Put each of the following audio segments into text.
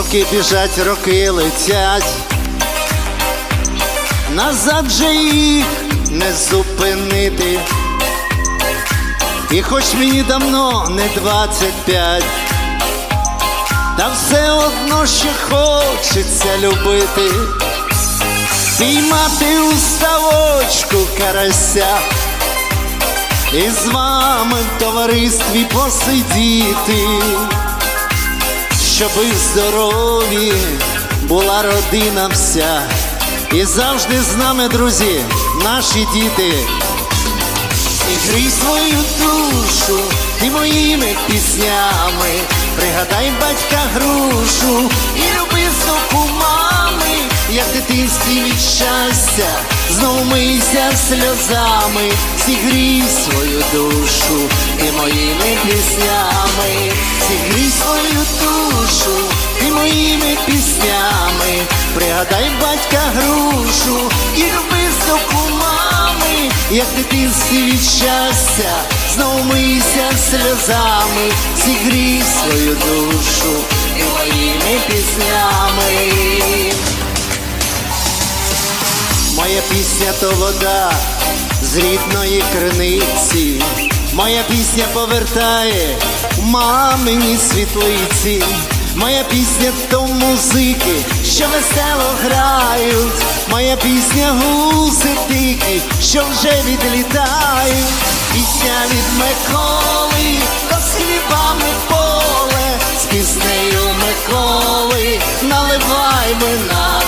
Роки біжать, роки летять. Назад же їх не зупинити. І хоч мені давно не 25, та все одно ще хочеться любити, піймати у ставочку карася і з вами в товаристві посидіти, щоби здорові була родина вся, і завжди з нами, друзі, наші діти. І грій свою душу ти моїми піснями, пригадай батька грушу і люби соку мами, як дитинстві від щастя, знов мийся сльозами, зігрій свою душу моїми піснями, зігрій свою душу ти моїми піснями, пригадай батька грушу і люби соку мами, як дитинстві від щастя, знов мийся сльозами, зігрій свою душу і моїми піснями. Моя пісня то вода з рідної криниці, моя пісня повертає мамині світлиці, моя пісня то музики, що весело грають, моя пісня гуси дикі, що вже відлітають, пісня від Миколи, то з хлібами поле, з піснею Миколи, наливай вина.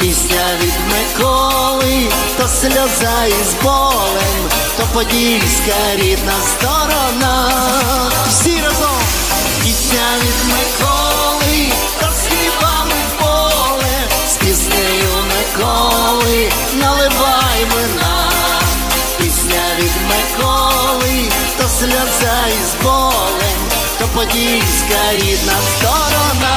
Пісня від Миколи, то сльоза із болем, подільська рідна сторона. Всі разом пісня від Миколи, то співами в поле, з піснею Миколи, наливай вина. Пісня від Миколи, то сльоза із болем, то подільська рідна сторона.